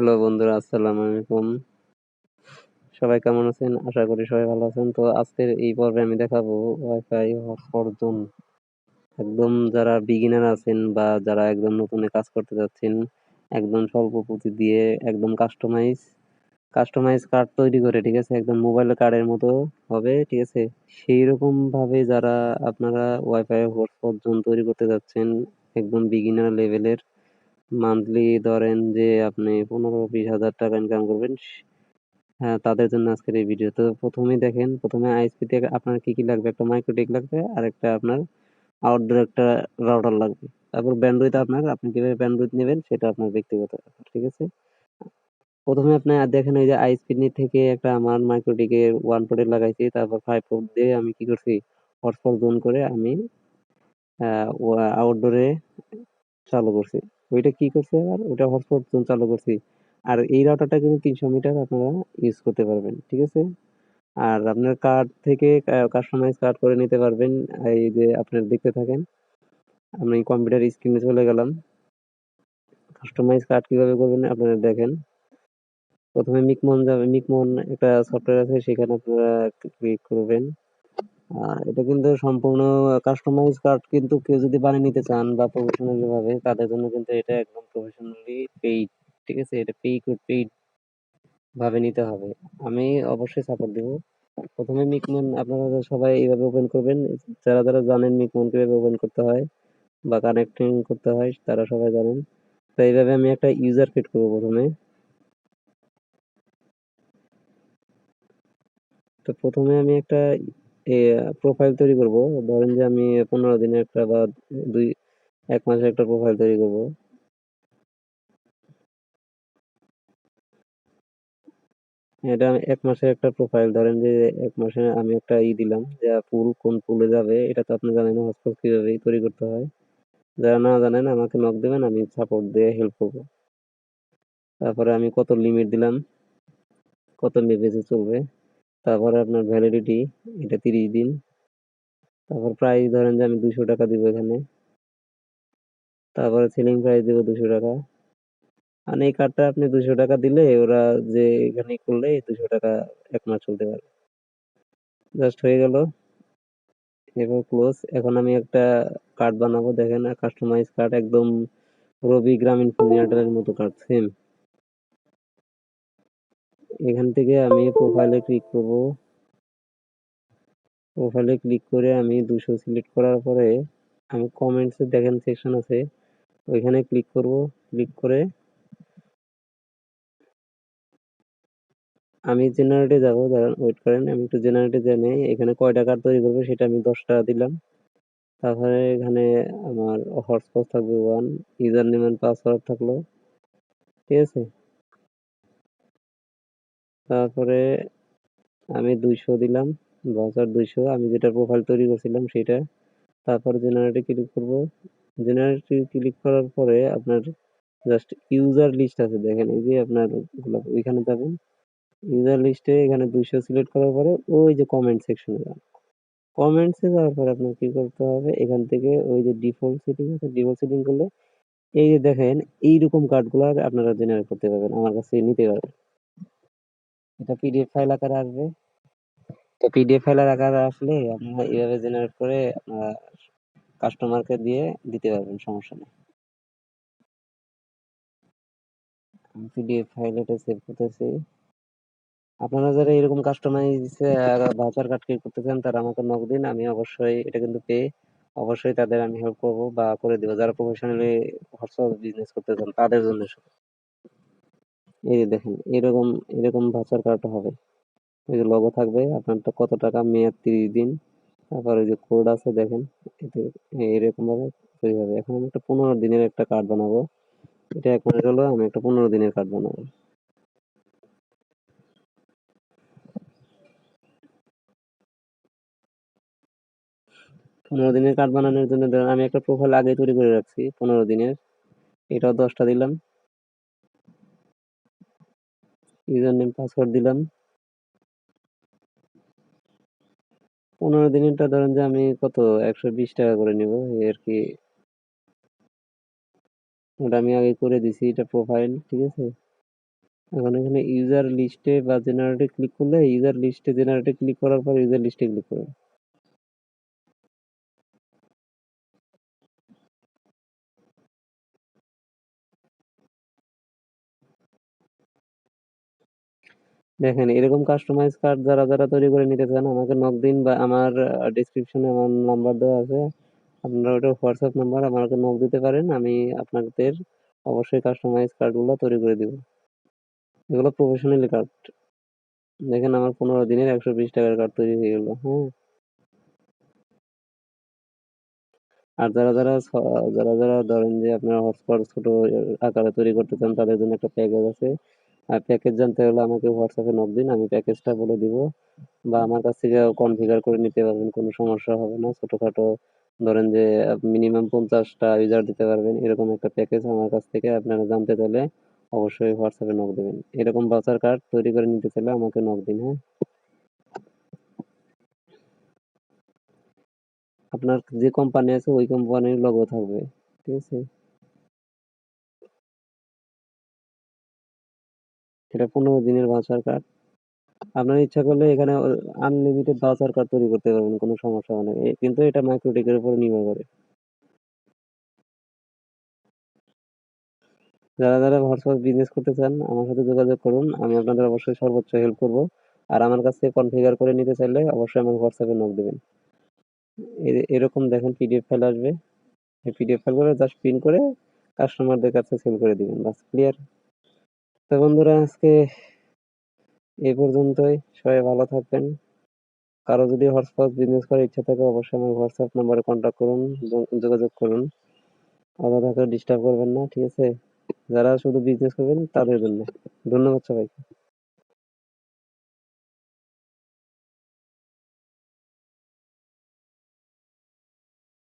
Hello বন্ধুরা, আসসালামু আলাইকুম। সবাই কেমন আছেন? আশা করি সবাই ভালো আছেন। তো আজকের এই পর্বে আমি দেখাবো ওয়াইফাই হটস্পট জোন একদম যারা বিগিনার আছেন বা যারা একদম নতুন কাজ করতে যাচ্ছেন, একদম স্বল্প পুঁজি দিয়ে একদম কাস্টমাইজ কাস্টমাইজ কার্ড তৈরি করে, ঠিক আছে? একদম মোবাইল কার্ডের মতো হবে, ঠিক আছে? সেই রকম ভাবে যারা আপনারা ওয়াইফাই হটস্পট জোন তৈরি করতে যাচ্ছেন, একদম বিগিনার লেভেলের মান্থলি ধরেন যে আপনি পনেরো বিশ হাজার টাকা ইনকাম করবেন হ্যাঁ তাদের জন্য আজকের এই ভিডিও তো প্রথমেই দেখেন, প্রথমে আইএসপি থেকে আপনার কি কি লাগবে? একটা মাইক্রোটেক লাগবে আর একটা আপনার আউটডোর একটা রাউটার লাগবে। তারপর ব্যান্ডউইথ আপনার, আপনি কীভাবে ব্যান্ডউইথ নেবেন সেটা আপনার ব্যক্তিগত ঠিক আছে? প্রথমে আপনি দেখেন এই যে আইএসপি থেকে একটা আমার মাইক্রোটেকের ওয়ান পোর্টে লাগাইছি, তারপর ফাইভ পোর্ট দিয়ে আমি কি করছি? হটস্পট জোন করে আমি আউটডোরে চালু করছি। ওইটা কি করছি? আবার ওটা হটস্পট জোন চালু করছি। আর এই রাউটারটা কিন্তু তিনশো মিটার আপনারা ইউজ করতে পারবেন, ঠিক আছে? আর আপনার কার্ড থেকে কাস্টমাইজ কার্ড করে নিতে পারবেন। এই যে আপনার দেখতে থাকেন, আমি কম্পিউটার স্ক্রিনে চলে গেলাম। কাস্টমাইজ কার্ড কীভাবে করবেন আপনারা দেখেন। প্রথমে মিকমন যাবে মিকমন একটা সফটওয়্যার আছে, সেখানে আপনারা ক্লিক করবেন। এটা কিন্তু সম্পূর্ণ কাস্টমাইজ কার্ড কিন্তু কেউ যদি বানিয়ে নিতে চান বা প্রফেশনালি ভাবে তাদের জন্য কিন্তু এটা একদম প্রফেশনালি পেইড ঠিক আছে? এটা পেই পেইড ভাবে নিতে হবে। আমি অবশ্যই সাপোর্ট দেব। প্রথমে মিকমন আপনারা সবাই এইভাবে ওপেন করবেন। যারা যারা জানেন মিকমন কীভাবে ওপেন করতে হয় বা কানেক্টিং করতে হয়, তারা সবাই জানেন। তো এইভাবে আমি একটা ইউজার ক্রিয়েট করব প্রথমে। তো প্রথমে আমি একটা প্রোফাইল তৈরি করব। ধরেন যে আমি পনেরো দিনে একটা বা দুই, এক মাসে একটা প্রোফাইল তৈরি করব। এটা এক মাসের একটা প্রোফাইল ধরেন যে এক মাসে আমি একটা ই দিলাম যে ফুল কোন ফুলে যাবে, এটা তো আপনি জানেন হটস্পট কীভাবে তৈরি করতে হয়। যারা না জানেন আমাকে নক দেবেন, আমি সাপোর্ট দিয়ে হেল্প করব। তারপরে আমি কত লিমিট দিলাম, কত মেপেজে চলবে? তারপরে আপনার ভ্যালিডিটি এটা তিরিশ দিন। তারপর প্রাইস ধরেন যে আমি দুশো টাকা দিব এখানে। তারপরে সিলিং প্রাইস দেবো দুশো টাকা। মানে এই কার্ডটা আপনি দুশো টাকা দিলে ওরা যে এখানে করলে দুশো টাকা এক মাস চলতে পারে জাস্ট হয়ে গেল। এবার ক্লোজ এখন আমি একটা কার্ড বানাবো। দেখেন কাস্টমাইজ কার্ড একদম রবি গ্রামীণ ফোন এয়ারটেলের মতো কার্ড সেম এখান থেকে আমি প্রোফাইলে ক্লিক করব। প্রোফাইলে ক্লিক করে আমি দুশো সিলেক্ট করার পরে আমি কমেন্টসে দেখেন সেকশন আছে, ওইখানে ক্লিক করব। ক্লিক করে আমি জেনারেটে যাব। দাঁড়ান ওয়েট করেন, আমি একটু জেনারেটে জেনে এখানে কয় টাকার তৈরি করব সেটা আমি দশ টাকা দিলাম। তারপরে এখানে আমার হটস্পট থাকবে one user name and password থাকল। ঠিক আছে? তারপরে আমি দুইশো দিলাম বাজার দুইশো। আমি যেটা প্রোফাইল তৈরি করছিলাম সেটা। তারপর জেনারেটে ক্লিক করব। জেনারেটে ক্লিক করার পরে আপনার জাস্ট ইউজার লিস্ট আছে, দেখেন এই যে আপনার ওইখানে যাবেন। ইউজার লিস্টে এখানে দুইশো সিলেক্ট করার পরে ওই যে কমেন্ট সেকশনে যান। কমেন্টসে যাওয়ার পরে আপনার কি করতে হবে? এখান থেকে ওই যে ডিফল্ট সেটিং আছে ডিফল্ট সেটিং করলে এই যে দেখেন, এইরকম কার্ডগুলো আপনারা জেনারেট করতে পারবেন, আমার কাছে নিতে পারবেন। এটা পিডিএফ ফাইল আকারে আসবে। তো পিডিএফ ফাইল আকারে আসলে আপনারা এইভাবে জেনারেট করে আপনারা কাস্টমারকে দিয়ে দিতে পারবেন, সমস্যা নেই। পিডিএফ ফাইল এটা সেভ করতেছি। আপনারা যারা এরকম কাস্টমাইজ ভাউচার কার্ড ক্রিয়েট করতে চান, তারা আমাকে নক দিন, আমি অবশ্যই এটা কিন্তু পেয়ে অবশ্যই তাদের আমি হেল্প করব বা করে দেবো। যারা প্রফেশনালি হোয়াটসঅ্যাপ বিজনেস করতে চান, তাদের জন্য এই যে দেখেন, এরকম এরকম ভাউচার কার্ড হবে। ওই যে লগো থাকবে, আপনার তো কত টাকা মেয়াদ? তিরিশ দিন। তারপর ওই যে কোড আছে, দেখেন, এতে এরকম ভাবে তৈরি হবে। এখন আমি একটা পনেরো দিনের একটা কার্ড বানাবো। এটা এক মাস হলো আমি একটা পনেরো দিনের কার্ড বানাবো। পনেরো দিনের কার্ড বানানোর জন্য আমি একটা প্রোফাইল আগে তৈরি করে রাখছি, পনেরো দিনের। এটাও দশটা দিলাম। ইউজার নেম পাসওয়ার্ড দিলাম। পনেরো দিনেরটা ধরেন যে আমি কত? একশো বিশ টাকা করে নিব আর কি। ওটা আমি আগে করে দিছি, এটা প্রোফাইল ঠিক আছে? এখন এখানে ইউজার লিস্টে বা জেনারেটে ক্লিক করলে ইউজার লিস্টে জেনারেটে ক্লিক করার পর ইউজার লিস্টে ক্লিক করবেন দেখেন, এরকম কাস্টমাইজ কার্ড যারা যারা তৈরি করে নিতে চান, আমাকে নক দিন বা আমার ডিসক্রিপশনে আমার নাম্বার দেওয়া আছে। আপনারা ওটা হোয়াটসঅ্যাপ নাম্বার আমাকে নক দিতে পারেন, আমি আপনাদের অবশ্যই কাস্টমাইজ কার্ডগুলো তৈরি করে দিব। এগুলো প্রফেশনালি কার্ড দেখেন, আমার পনেরো দিনের একশো বিশ টাকার কার্ড তৈরি হয়ে গেলো হ্যাঁ। আর যারা যারা যারা যারা ধরেন যে আপনারা হটস্পট ছোট আকারে তৈরি করতে চান, তাদের জন্য একটা প্যাকেজ আছে। আর প্যাকেজ জানতে হলে আমাকে হোয়াটসঅ্যাপে নক দিন, আমি প্যাকেজটা বলে দিব। বা আমার কাছ থেকে কনফিগার করে নিতে পারবেন, কোনো সমস্যা হবে না। ছোটোখাটো ধরেন যে মিনিমাম পঞ্চাশটা ইউজার দিতে পারবেন, এরকম একটা প্যাকেজ আমার কাছ থেকে আপনারা জানতে চাইলে অবশ্যই হোয়াটসঅ্যাপে নক দেবেন। এরকম বাচার কার্ড তৈরি করে নিতে চাইলে আমাকে নক দিন হ্যাঁ। আপনার যে কোম্পানি আছে, ওই কোম্পানির লোগো থাকবে, ঠিক আছে? এটা পনেরো দিনের ভাউচার কার্ড আপনার ইচ্ছা করলে এখানে আনলিমিটেড ভাউচার কার্ড তৈরি করতে পারবেন, কোনো সমস্যা হবে না। কিন্তু এটা মাইক্রোটেকের উপর নির্ভর করে। যারা যারা হোয়াটসঅ্যাপ বিজনেস করতে চান, আমার সাথে যোগাযোগ করুন। আমি আপনাদের অবশ্যই সর্বোচ্চ হেল্প করব। আর আমার কাছ থেকে কনফিগার করে নিতে চাইলে অবশ্যই আমার হোয়াটসঅ্যাপে নক দেবেন। এরকম দেখেন পিডিএফ ফাইল আসবে। এই পিডিএফ ফাইলগুলো জাস্ট প্রিন্ট করে কাস্টমারদের কাছে সেল করে দিবেন। বাস ক্লিয়ার তো বন্ধুরা, আজকে এ পর্যন্তই। সবাই ভালো থাকবেন। কারও যদি হোয়াটসঅ্যাপ বিজনেস করার ইচ্ছা থাকে, অবশ্যই আমার হোয়াটসঅ্যাপ নাম্বারে কন্ট্যাক্ট করুন যোগাযোগ করুন। আলাদা করে ডিস্টার্ব করবেন না, ঠিক আছে? যারা শুধু বিজনেস করবেন, তাদের জন্য। ধন্যবাদ সবাইকে।